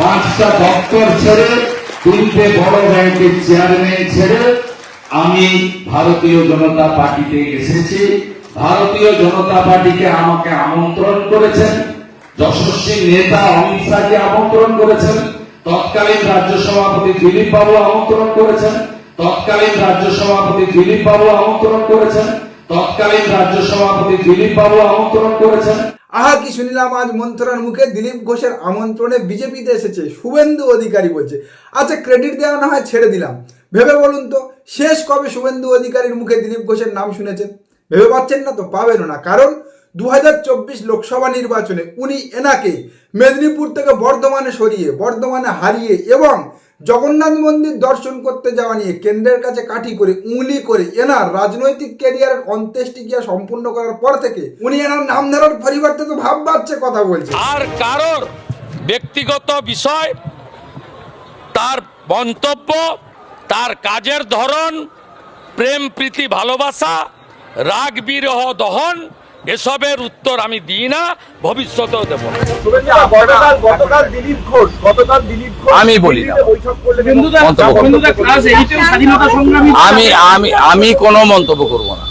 পাঁচটা দপ্তর ছেড়ে, তিনটে বড় ব্যাংকের চেয়ারম্যান ছেড়ে আমি ভারতীয় জনতা পার্টিতে এসেছি। ভারতীয় জনতা পার্টিকে আমাকে আমন্ত্রণ করেছেন। যশস্বী নেতা অমিত শাহকে আমন্ত্রণ করেছেন। তৎকালীন রাজ্য সভাপতি দিলীপ বাবু আমন্ত্রণ করেছেন। তৎকালীন রাজ্য সভাপতি দিলীপ বাবু আমন্ত্রণ করেছেন। তৎকালীন রাজ্য সভাপতি দিলীপ বাবু আমন্ত্রণ করেছেন। আহা, কি শুনিলাম? আজ মন্ত্রণার মুখে দিলীপ ঘোষের আমন্ত্রণে বিজেপিতে এসেছে। শুভেন্দু অধিকারী বলছে আচ্ছা ক্রেডিট দেওয়া না হয়, ছেড়ে দিলাম। ভেবে বলুন তো, শেষ কবে শুভেন্দু অধিকারীর মুখে দিলীপ ঘোষের নাম শুনেছেন? ভেবে পাচ্ছেন না তো? পাবেন না। কারণ দু হাজার চব্বিশ লোকসভা নির্বাচনে উনি এনাকে মেদিনীপুর থেকে বর্ধমানে সরিয়ে, বর্ধমানে হারিয়ে এবং জগন্নাথ মন্দির দর্শন করতে যাওয়া নিয়ে কেন্দ্রের কাছে কাঠি করে, উংলি করে এনার রাজনৈতিক ক্যারিয়ারের অন্ত্যেষ্টিক্রিয়া সম্পূর্ণ করার পর থেকে উনি এনার নাম ধরার পরিবর্তে তো ভাব বাচ্চে কথা বলছে। আর কারোর ব্যক্তিগত বিষয়, তার মন্তব্য, তার কাজের ধরন, প্রেম, প্রীতি, ভালোবাসা রাগ বিরহ দহন এসবের উত্তর আমি দিই না ভবিষ্যতেও দেব না। গতকাল গতকাল দিলীপ ঘোষ গতকাল দিলীপ ঘোষ আমি বলি আমি আমি আমি কোনো মন্তব্য করব না।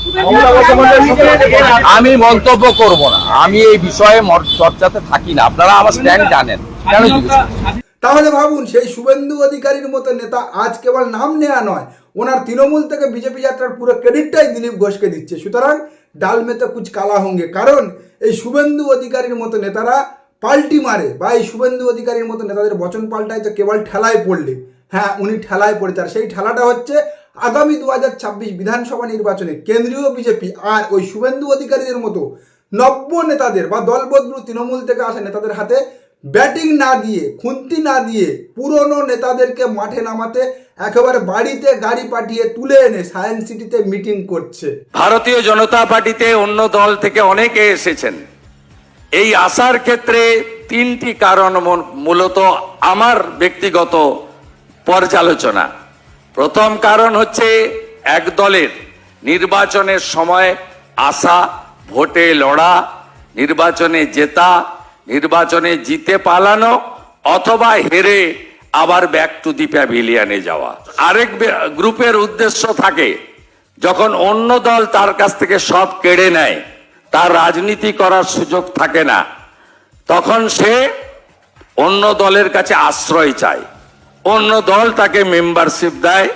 আমি মন্তব্য করব না। আমি এই বিষয়ে চর্চাতে থাকি না। আপনারা আমার স্ট্যান্ড জানেন। কেন তাহলে ভাবুন সেই শুভেন্দু অধিকারীর মতো নেতা আজ কেবল নাম নেওয়া নয় ওনার তৃণমূল থেকে বিজেপি যাত্রার পুরো ক্রেডিটটাই দিলীপ ঘোষকে দিচ্ছে। সুতরাং ডাল মেতে কুচ কালা হঙ্গে। কারণ এই শুভেন্দু অধিকারীর মতো নেতারা পাল্টি মারে বা এই শুভেন্দু অধিকারীর মতো নেতাদের বচন পাল্টায় তো কেবল ঠেলায় পড়লে। হ্যাঁ উনি ঠেলায় পড়েছে আর সেই ঠেলাটা হচ্ছে আগামী দু হাজার ছাব্বিশ বিধানসভা নির্বাচনে কেন্দ্রীয় বিজেপি আর ওই শুভেন্দু অধিকারীদের মতো নব্য নেতাদের বা দলবদ্রু তৃণমূল থেকে আসা নেতাদের হাতে ব্যাটিং না দিয়ে, খুন্তি না দিয়ে পুরনো নেতাদেরকে মাঠে নামাতে একেবারে বাড়িতে গাড়ি পাঠিয়ে তুলে এনে সায়েন্স সিটিতে মিটিং করছে। ভারতীয় জনতা পার্টিতে অন্য দল থেকে অনেকে এসেছেন। এই আসার ক্ষেত্রে তিনটি কারণ মূলত আমার ব্যক্তিগত পর্যালোচনা। প্রথম কারণ হচ্ছে এক দলের নির্বাচনের সময় আসা, ভোটে লড়া, নির্বাচনে জেতা নির্বাচনে জিতে পালানো অথবা হেরে আবার ব্যাক টু দি প্যাভিলিয়নে যাওয়া। আরেক গ্রুপের উদ্দেশ্য থাকে, যখন অন্য দল তার কাছ থেকে সব কেড়ে নেয়, তার রাজনীতি করার সুযোগ থাকে না, তখন সে অন্য দলের কাছে আশ্রয় চায়। অন্য দল তাকে মেম্বারশিপ দেয়,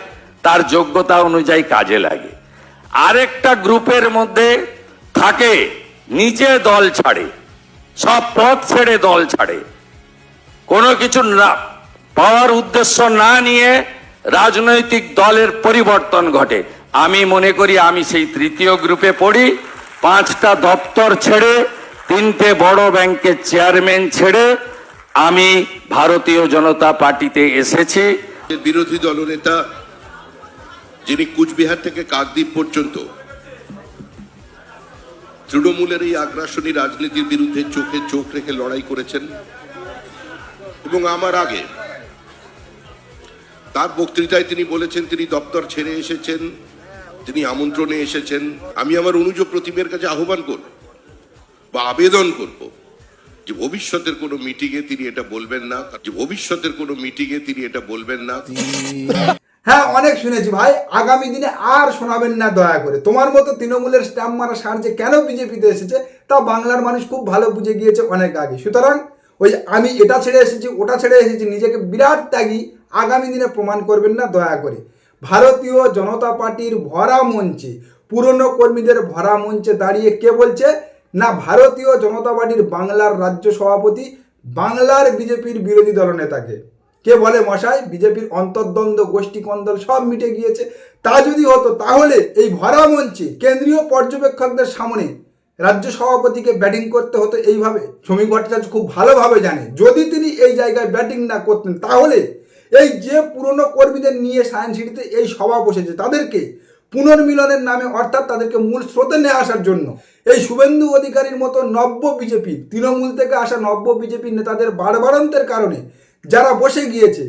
তার যোগ্যতা অনুযায়ী কাজে লাগে। আরেকটা গ্রুপের মধ্যে থাকে নিজে দল ছাড়ে। সব পথ ছেড়ে দল ছাড়ে। কোনো কিছু না, পাওয়ার উদ্দেশ্য না নিয়ে রাজনৈতিক দলের পরিবর্তন ঘটে। আমি মনে করি আমি সেই তৃতীয় গ্রুপে পড়ি, পাঁচটা দপ্তর ছেড়ে, তিনটে বড় ব্যাংকের চেয়ারম্যান ছেড়ে আমি ভারতীয় জনতা পার্টিতে এসেছি। বিরোধী দলনেতা যিনি কুচবিহার থেকে কাকদ্বীপ পর্যন্ত তৃণমূলের এই আগ্রাসনী রাজনীতির বিরুদ্ধে চোখে চোখ রেখে লড়াই করেছেন। এবং আমার আগে তার বক্তৃতায় তিনি বলেছেন, তিনি দপ্তর ছেড়ে এসেছেন, তিনি আমন্ত্রণে এসেছেন। আমি আমার অনুজ প্রতিমের কাছে আহ্বান করব বা আবেদন করব যে ভবিষ্যতের কোনো মিটিংয়ে তিনি এটা বলবেন না, যে ভবিষ্যতের কোনো মিটিংয়ে তিনি এটা বলবেন না। হ্যাঁ অনেক শুনেছি ভাই, আগামী দিনে আর শোনাবেন না দয়া করে। তোমার মতো তৃণমূলের স্ট্যাম্প মারা সারছে কেন বিজেপিতে এসেছে, তা বাংলার মানুষ খুব ভালো বুঝে গিয়েছে অনেক আগে। সুতরাং, ওই আমি এটা ছেড়ে এসেছি, ওটা ছেড়ে এসেছি, নিজেকে বিরাট ত্যাগী, আগামী দিনে প্রমাণ করবেন না দয়া করে। ভারতীয় জনতা পার্টির ভরা মঞ্চে, পুরনো কর্মীদের ভরা মঞ্চে দাঁড়িয়ে কে বলছে? না, ভারতীয় জনতা পার্টির বাংলার রাজ্য সভাপতি, বাংলার বিজেপির বিরোধী দলনেতাকে। কে বলে মশাই? বিজেপির অন্তর্দ্বন্দ্ব গোষ্ঠী কন্দল সব মিটে গিয়েছে। তা যদি হতো, তাহলে এই ভরা মঞ্চে কেন্দ্রীয় পর্যবেক্ষকদের সামনে রাজ্য সভাপতিকে ব্যাটিং করতে হতো এইভাবে। শ্রমিক ভট্টাচার্য খুব ভালোভাবে জানে। যদি তিনি এই জায়গায় ব্যাটিং না করতেন, তাহলে এই যে পুরনো কর্মীদের নিয়ে সায়েন্স সিটিতে এই সভা বসেছে, তাদেরকে পুনর্মিলনের নামে, অর্থাৎ তাদেরকে মূল স্রোতে নিয়ে আসার জন্য এই শুভেন্দু অধিকারীর মতো নব্য বিজেপি, তৃণমূল থেকে আসা নব্য বিজেপি নেতাদের বাড়বাড়ন্তের কারণে যারা বসে গিয়েছে,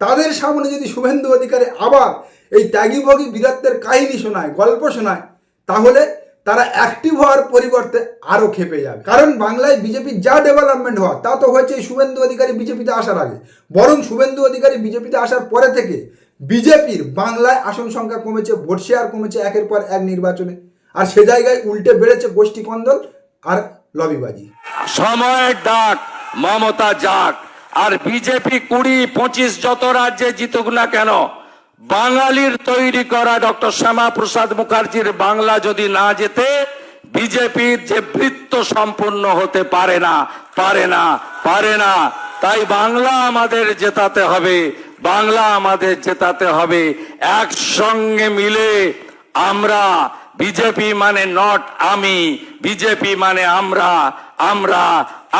তাদের সামনে যদি শুভেন্দু অধিকারী আবার এই ত্যাগীভোগী বীরত্বের কাহিনী শোনায়, গল্প শোনায়, তাহলে তারা অ্যাক্টিভ হওয়ার পরিবর্তে আরও খেপে যাবে। কারণ বাংলায় বিজেপির যা ডেভেলপমেন্ট হওয়া তা তো হয়েছে শুভেন্দু অধিকারী বিজেপিতে আসার আগে। বরং শুভেন্দু অধিকারী বিজেপিতে আসার পরে থেকে বিজেপির বাংলায় আসন সংখ্যা কমেছে, ভোট শেয়ার কমেছে একের পর এক নির্বাচনে। আর সে জায়গায় উল্টে বেড়েছে গোষ্ঠী কন্দল আর লবিবাজি। সময়ের ডাক মমতা যাক। আর বিজেপি কুড়ি, পঁচিশ যত রাজ্যে জিতুক না কেন, বাঙালির তৈরি করা ডক্টর শ্যামা প্রসাদ মুখার্জির বাংলা যদি না যেতে বিজেপির যে বৃত্ত সম্পূর্ণ হতে পারে না পারে না পারে না। তাই বাংলা আমাদের জেতাতে হবে, বাংলা আমাদের জেতাতে হবে, একসঙ্গে মিলে আমরা বিজেপি মানে নট আমি, বিজেপি মানে আমরা আমরা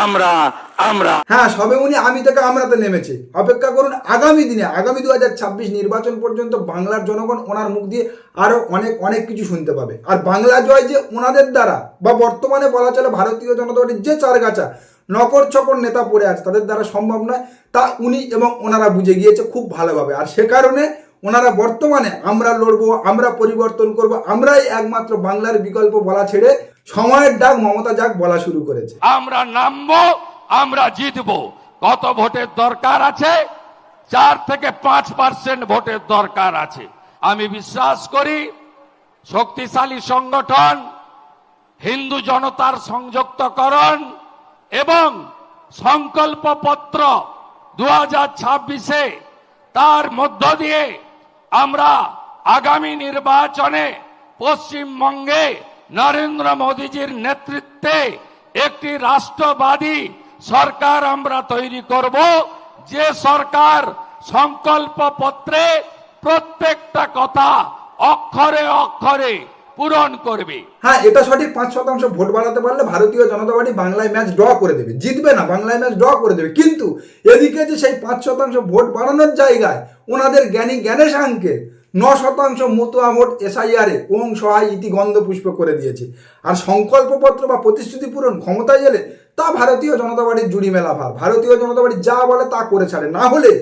আমরা আমরা। হ্যাঁ সবে উনি আমি থেকে আমরাতে নেমেছে। অপেক্ষা করুন, আগামী দিনে, আগামী দু হাজার ছাব্বিশ নির্বাচন পর্যন্ত বাংলার জনগণ ওনার মুখ দিয়ে আরও অনেক অনেক কিছু শুনতে পাবে। আর বাংলা জয় যে ওনাদের দ্বারা, বা বর্তমানে বলা চলে ভারতীয় জনতা পার্টির যে চারগাছা নকর চকর নেতা পড়ে আছে, তাদের দ্বারা সম্ভব নয়, তা উনি এবং ওনারা বুঝে গিয়েছে খুব ভালোভাবে। আর সে কারণে ওনারা বর্তমানে আমরা লড়বো, আমরা পরিবর্তন করব, আমরাই একমাত্র বাংলার বিকল্প বলা ছেড়ে সময়ের ডাক মমতা যাক বলা শুরু করেছে। আমরা নামবো, আমরা জিতবো। কত ভোটের দরকার আছে? চার থেকে পাঁচ পার্সেন্ট ভোটের দরকার আছে। আমি বিশ্বাস করি, শক্তিশালী সংগঠন, হিন্দু জনতার সংযুক্তকরণ এবং সংকল্পপত্র দু হাজার ছাব্বিশে তার মধ্য দিয়ে আমরা আগামী নির্বাচনে পশ্চিমবঙ্গে নরেন্দ্র মোদীজির নেতৃত্বে একটি রাষ্ট্রবাদী সরকার আমরা তৈরি করব। যে সরকার সংকল্প পত্রে প্রত্যেকটা কথা অক্ষরে অক্ষরে পূরণ করবে। হ্যাঁ এটা সঠিক পাঁচ শতাংশ ভোট বাড়াতে পারলে ভারতীয় জনতা পার্টি বাংলায় ম্যাচ ড্র করে দেবে। জিতবে না, বাংলায় ম্যাচ ড্র করে দেবে। কিন্তু এদিকে যে সেই পাঁচ শতাংশ ভোট বাড়ানোর জায়গায় ওনাদের জ্ঞানী জ্ঞানেশাঙ্কে ন শতাংশ মতুয়া ভোট এসআইআরে ওং সহায় ইতি গন্ধ পুষ্প করে দিয়েছে। আর সংকল্পপত্র বা প্রতিশ্রুতি পূরণ ক্ষমতায় এলে তা ভারতীয় জনতা পার্টির জুড়ি মেলা ভার। ভারতীয় জনতা পার্টি যা বলে তা করে ছাড়ে। না হলে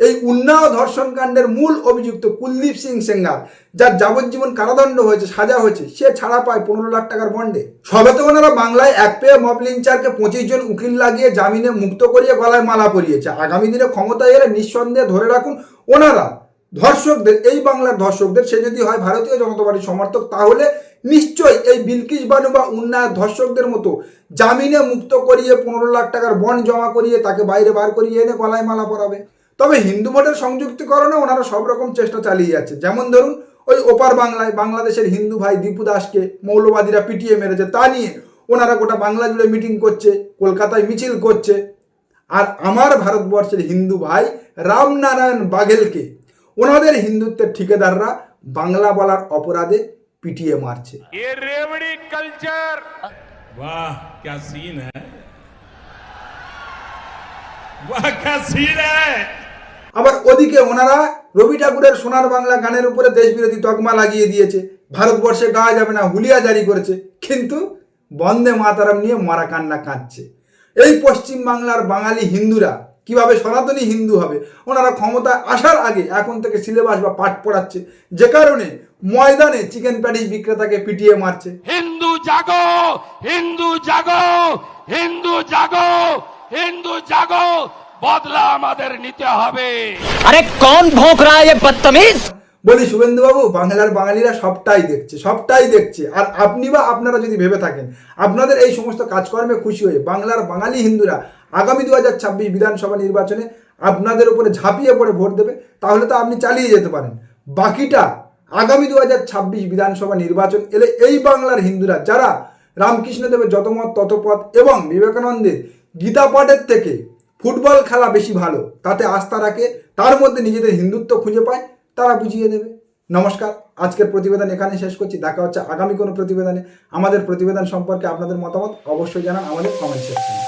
এই উন্নাও ধর্ষণ কাণ্ডের মূল অভিযুক্ত কুলদীপ সিং সেঙ্গার যার যাবজ্জীবন কারাদণ্ড হয়েছে, সাজা হয়েছে, সে ছাড়া পায় পনেরো লাখ টাকার বন্ডে। সবে তো ওনারা বাংলায় এক পেয়ে মব পঁচিশ জন উকিল লাগিয়ে জামিনে মুক্ত করিয়ে গলায় মালা পরিয়েছে। আগামী দিনে ক্ষমতায় এলে নিঃসন্দেহে ধরে রাখুন ওনারা। ধর্ষকদের, এই বাংলার ধর্ষকদের, সে যদি হয় ভারতীয় জনতা পার্টির সমর্থক, তাহলে নিশ্চয়ই এই বিলকিস বানু বা উন্নয়ন ধর্ষকদের মতো জামিনে মুক্ত করিয়ে পনেরো লাখ টাকার বন্ড জমা করিয়ে তাকে বাইরে বার করিয়ে এনে গলায় মালা পরাবে। তবে হিন্দু ভোটের সংযুক্তিকরণে ওনারা সব রকম চেষ্টা চালিয়ে যাচ্ছে যেমন ধরুন ওই ওপার বাংলায় বাংলাদেশের হিন্দু ভাই দীপু দাসকে মৌলবাদীরা পিটিয়ে মেরেছে তা নিয়ে ওনারা গোটা বাংলা জুড়ে মিটিং করছে কলকাতায় মিছিল করছে আর আমার ভারতবর্ষের হিন্দু ভাই রামনারায়ণ বাঘেলকে ওনাদের হিন্দুত্বের ঠিকাদাররা বাংলা বলার অপরাধে পিটিয়ে মারছে ये रेवड़ी कल्चर वाह क्या सीन है वाह क्या सीन है আবার ওদিকে ওনারা রবি ঠাকুরের সোনার বাংলা গানের উপরে দেশবিরোধী তকমা লাগিয়ে দিয়েছে। ভারতবর্ষে গাওয়া যাবে না, হুলিয়া জারি করেছে। কিন্তু বন্দে মাতারাম নিয়ে মারা কান্না কাঁদছে। এই পশ্চিম বাংলার বাঙালি হিন্দুরা কীভাবে সনাতনী হিন্দু হবে? ওনারা ক্ষমতায় আসার আগে এখন থেকে সিলেবাস বা পাঠ পড়াচ্ছে। যে কারণে ময়দানে চিকেন প্যাটিস বিক্রেতাকে পিটিয়ে মারছে। হিন্দু জাগো হিন্দু জাগো হিন্দু জাগো হিন্দু জাগো বদলা আমাদের নিতে হবে। আরে বদতমিজ? বলি শুভেন্দু বাবু বাংলার বাঙালিরা সবটাই দেখছে সবটাই দেখছে। আর আপনি বা আপনারা যদি ভেবে থাকেন আপনাদের এই সমস্ত কাজকর্মে খুশি হয়ে বাংলার বাঙালি হিন্দুরা আগামী দুহাজার ছাব্বিশ বিধানসভা নির্বাচনে আপনাদের উপরে ঝাঁপিয়ে পড়ে ভোট দেবে তাহলে তো আপনি চালিয়ে যেতে পারেন। বাকিটা আগামী দু হাজার ছাব্বিশ বিধানসভা নির্বাচন এলে এই বাংলার হিন্দুরা যারা রামকৃষ্ণদেবের যত মত তত পথ এবং বিবেকানন্দের গীতা পাঠের থেকে ফুটবল খেলা বেশি ভালো, তাতে আস্থা রাখে, তার মধ্যে নিজেদের হিন্দুত্ব খুঁজে পায়, তারা বুঝিয়ে দেবে। নমস্কার, আজকের প্রতিবেদন এখানে শেষ করছি, দেখা হচ্ছে আগামী কোনো প্রতিবেদনে। আমাদের প্রতিবেদন সম্পর্কে আপনাদের মতামত অবশ্যই জানান আমাদের কমেন্ট সেকশনে